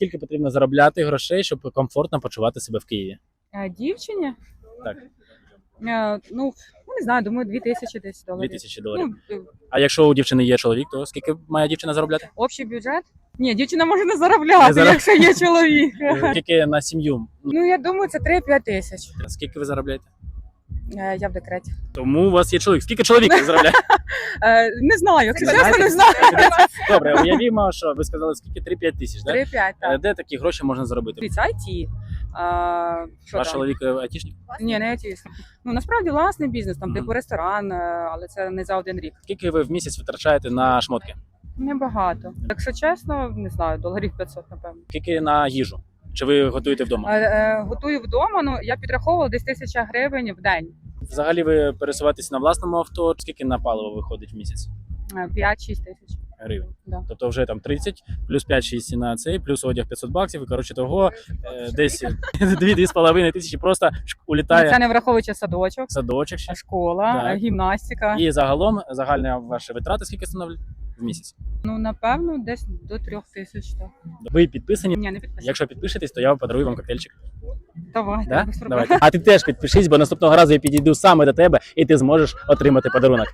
Скільки потрібно заробляти грошей, щоб комфортно почувати себе в Києві? Е, Дівчині? Так. Е, Ну, ну, не знаю, думаю, 2 тисячі десь доларів. 2000 доларів. Ну, е, А якщо у дівчини є чоловік, то скільки має дівчина заробляти? общий бюджет? Ні, дівчина може не заробляти, Не зароб- якщо є чоловік. Скільки на сім'ю? Ну, Ну, я думаю, це 3-5 тисяч. Скільки ви заробляєте? Е, Я в декреті. Тому у вас є чоловік. Скільки чоловік заробляє? Е, Не знаю, якщо чесно, не знаю. Добре, уявімо, що ви сказали, скільки 3-5 тисяч, так? 3-5, Е, так. Де такі гроші можна заробити? Дивіться, IT. А, що Ваш там? чоловік айтішник? Ні, не IT. Ну, насправді власний бізнес, там, типу ресторан, але це не за один рік. Скільки ви в місяць витрачаєте на шмотки? Небагато. Якщо чесно, не знаю, доларів 500, напевно. Скільки на їжу? Чи ви готуєте вдома? Е, е, Готую вдома, ну я підраховувала десь тисяча гривень в день. Взагалі ви пересуваєтесь на власному авто. Скільки на паливо виходить в місяць? Е, 5-6 тисяч. Гривень. Да. Тобто вже там 30, плюс 5-6 на цей, плюс одяг 500 баксів. І коротше того е, десь 2-2,5 тисячі просто улітає Це не враховуючи садочок, садочок ще. школа, Так. гімнастика. І загалом загальні ваші витрати скільки становлять в місяць? Ну напевно, десь до трьох тисяч. Так. Ви підписані? Ні, не підписано. Якщо підпишетесь, то я подарую вам коктейльчик. Давай, Да? без проблем. Давайте. А ти теж підпишись, бо наступного разу я підійду саме до тебе, і ти зможеш отримати подарунок.